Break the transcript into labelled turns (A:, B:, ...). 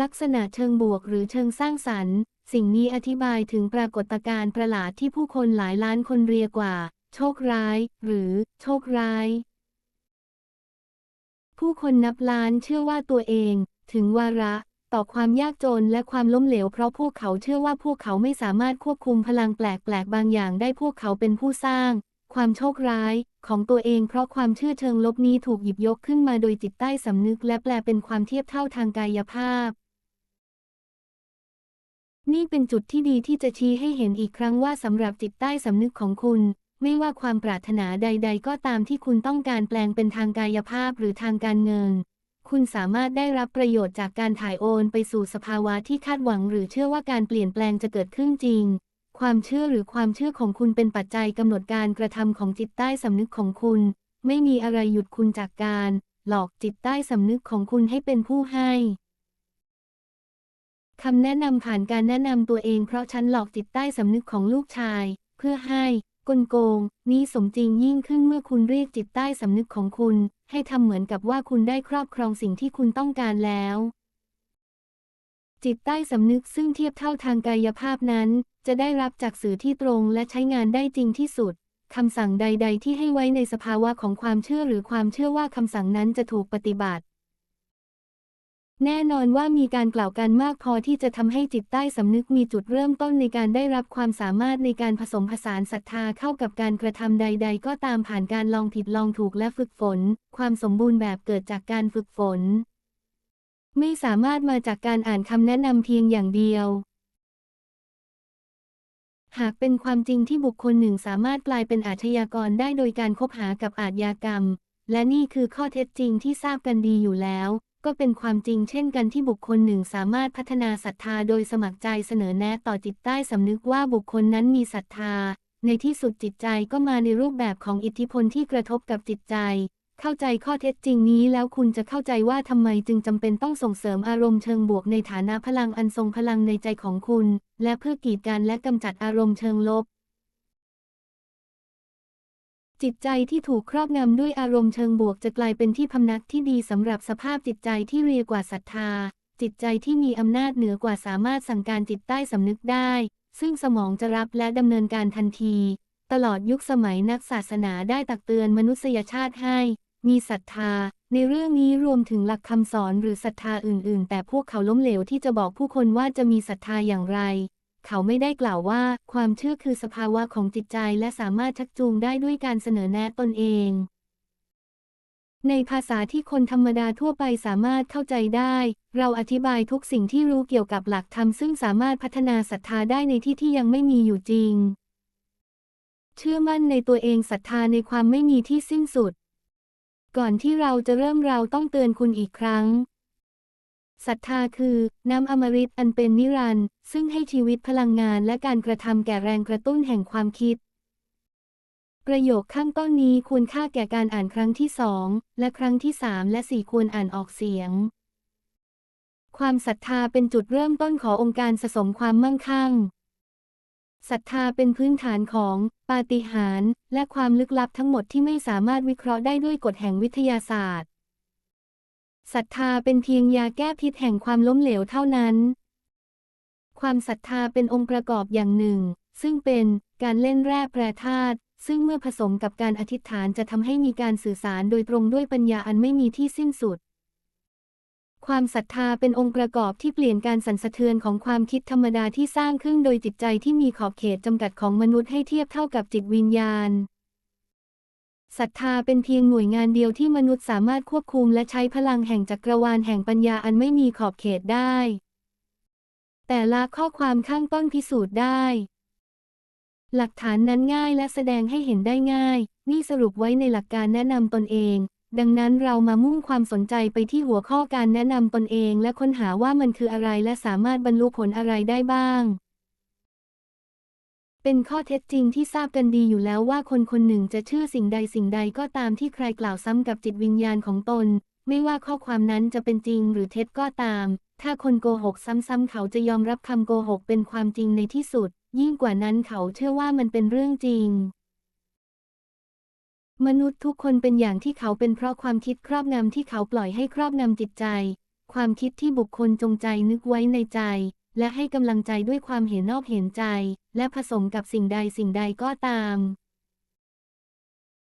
A: ลักษณะเชิงบวกหรือเชิงสร้างสรรค์ สิ่งนี้อธิบายถึงปรากฏการณ์ประหลาดที่ผู้คนหลายล้านคนเรียกว่า โชคร้าย หรือ โชคร้าย ผู้คนนับล้านเชื่อว่าตัวเอง ถึงวาระ ต่อความยากจนและความล้มเหลวเพราะพวกเขาเชื่อว่าพวกเขาไม่สามารถควบคุมพลังแปลกๆบางอย่างได้พวกเขาเป็นผู้สร้าง ความโชคร้ายของตัวเองเพราะความเชื่อเชิงลบนี้ถูกหยิบยกขึ้นมาโดยจิตใต้สำนึกและแปลเป็นความเทียบเท่าทางกายภาพ นี่เป็นจุดที่ดีที่จะชี้ให้เห็นอีกครั้งว่าสำหรับจิตใต้สำนึกของคุณ ไม่ว่าความปรารถนาใด ๆ ก็ตามที่คุณต้องการแปลงเป็นทางกายภาพหรือทางการเงิน คุณสามารถได้รับประโยชน์จากการถ่ายโอนไปสู่สภาวะที่คาดหวัง หรือเชื่อว่าการเปลี่ยนแปลงจะเกิดขึ้นจริง ความเชื่อหรือความเชื่อของคุณเป็นปัจจัยกำหนดการกระทำของจิตใต้สำนึกของคุณ ไม่มีอะไรหยุดคุณจากการ หลอกจิตใต้สำนึกของคุณให้เป็นผู้ให้คำแนะนำผ่านการแนะนำตัวเองเพราะฉันหลอกจิตใต้สำนึกของลูกชาย เพื่อให้กลโกง นี้สมจริงยิ่งขึ้นเมื่อคุณเรียกจิตใต้สำนึกของคุณ ให้ทำเหมือนกับว่าคุณได้ครอบครองสิ่งที่คุณต้องการแล้ว จิตใต้สำนึกซึ่งเทียบเท่าทางกายภาพนั้น จะได้รับจากสื่อที่ตรงและใช้งานได้จริงที่สุดคำสั่งใด ๆ ที่ให้ไว้ในสภาวะของความเชื่อหรือความเชื่อว่าคำสั่งนั้นจะถูกปฏิบัติ แน่นอนว่ามีการกล่าวกันมากพอที่จะทำให้จิตใต้สำนึกมีจุดเริ่มต้นในการได้รับความสามารถในการผสมผสานศรัทธาเข้ากับการกระทำใด ๆ ก็ตามผ่านการลองผิดลองถูกและฝึกฝน ความสมบูรณ์แบบเกิดจากการฝึกฝน ไม่สามารถมาจากการอ่านคำแนะนำเพียงอย่างเดียว หากเป็นความจริงที่บุคคลหนึ่งสามารถกลายเป็นอาชญากรได้โดยการคบหากับอาชญากรรม และนี่คือข้อเท็จจริงที่ทราบกันดีอยู่แล้ว ก็เป็นความจริงเช่นกันที่บุคคลหนึ่งสามารถพัฒนาศรัทธาโดยสมัครใจเสนอแนะต่อจิตใต้สำนึกว่าบุคคลนั้นมีศรัทธา ในที่สุดจิตใจก็มาในรูปแบบของอิทธิพลที่กระทบกับจิตใจ เข้าใจข้อเท็จจริงนี้แล้วคุณจะเข้าใจว่าทำไมจึงจำเป็นต้องส่งเสริมอารมณ์เชิงบวกในฐานะพลังอันทรงพลังในใจของคุณ และเพื่อกีดกันและกำจัดอารมณ์เชิงลบ จิตใจที่ถูกครอบงำด้วยอารมณ์เชิงบวกจะกลายเป็นที่พำนักที่ดีสำหรับสภาพจิตใจที่เรียกว่าศรัทธา จิตใจที่มีอำนาจเหนือกว่าสามารถสั่งการจิตใต้สำนึกได้ ซึ่งสมองจะรับและดำเนินการทันที ตลอดยุคสมัยนักศาสนาได้ตักเตือนมนุษยชาติให้ มีศรัทธา ในเรื่องนี้รวมถึงหลักคำสอนหรือศรัทธาอื่น ๆ แต่พวกเขาล้มเหลวที่จะบอกผู้คนว่าจะมีศรัทธาอย่างไร เขาไม่ได้กล่าวว่าความเชื่อคือสภาวะของจิตใจและสามารถชักจูงได้ด้วยการเสนอแนะตนเอง ในภาษาที่คนธรรมดาทั่วไปสามารถเข้าใจได้ เราอธิบายทุกสิ่งที่รู้เกี่ยวกับหลักธรรมซึ่งสามารถพัฒนาศรัทธาได้ในที่ที่ยังไม่มีอยู่จริง เชื่อมั่นในตัวเองศรัทธาในความไม่มีที่สิ้นสุด ก่อนที่เราจะเริ่มเราต้องเตือนคุณอีกครั้งศรัทธาคือ น้ำอมฤตอันเป็นนิรันดร์ซึ่งให้ชีวิตพลังงานและการกระทำแก่แรงกระตุ้นแห่งความคิด ประโยคข้างต้นนี้ควรค่าแก่การอ่านครั้งที่สองและครั้งที่สามและสี่ควรอ่านออกเสียง ความศรัทธาเป็นจุดเริ่มต้นขององค์การสะสมความมั่งคั่ง ศรัทธาเป็นพื้นฐานของ ปาฏิหาริย์และความลึกลับทั้งหมดที่ไม่สามารถวิเคราะห์ได้ด้วยกฎแห่งวิทยาศาสตร์ศรัทธาเป็นเพียงยาแก้พิษแห่งความล้มเหลวเท่านั้น ความศรัทธาเป็นองค์ประกอบอย่างหนึ่ง ซึ่งเป็นการเล่นแร่แปรธาตุซึ่งเมื่อผสมกับการอธิษฐานจะทำให้มีการสื่อสารโดยตรงด้วยปัญญาอันไม่มีที่สิ้นสุด ความศรัทธาเป็นองค์ประกอบที่เปลี่ยนการสั่นสะเทือนของความคิดธรรมดาที่สร้างขึ้นโดยจิตใจที่มีขอบเขตจำกัดของมนุษย์ให้เทียบเท่ากับจิตวิญญาณศรัทธาเป็นเพียงหน่วยงานเดียวที่มนุษย์สามารถควบคุมและใช้พลังแห่งจักรวาลแห่งปัญญาอันไม่มีขอบเขตได้ แต่ละข้อความข้างต้นพิสูจน์ได้ หลักฐานนั้นง่ายและแสดงให้เห็นได้ง่าย นี่สรุปไว้ในหลักการแนะนำตนเอง ดังนั้นเรามามุ่งความสนใจไปที่หัวข้อการแนะนำตนเองและค้นหาว่ามันคืออะไรและสามารถบรรลุผลอะไรได้บ้าง เป็นข้อเท็จจริงที่ทราบกันดีอยู่แล้วว่าคนคนหนึ่งจะเชื่อสิ่งใดสิ่งใดก็ตามที่ใครกล่าวซ้ำกับจิตวิญญาณของตน ไม่ว่าข้อความนั้นจะเป็นจริงหรือเท็จก็ตาม ถ้าคนโกหกซ้ำๆเขาจะยอมรับคำโกหกเป็นความจริงในที่สุด ยิ่งกว่านั้นเขาเชื่อว่ามันเป็นเรื่องจริง มนุษย์ทุกคนเป็นอย่างที่เขาเป็นเพราะความคิดครอบงำที่เขาปล่อยให้ครอบงำจิตใจ ความคิดที่บุคคลจงใจนึกไว้ในใจ และให้กำลังใจด้วยความเห็นนอกเห็นใจ และผสมกับสิ่งใดสิ่งใดก็ตาม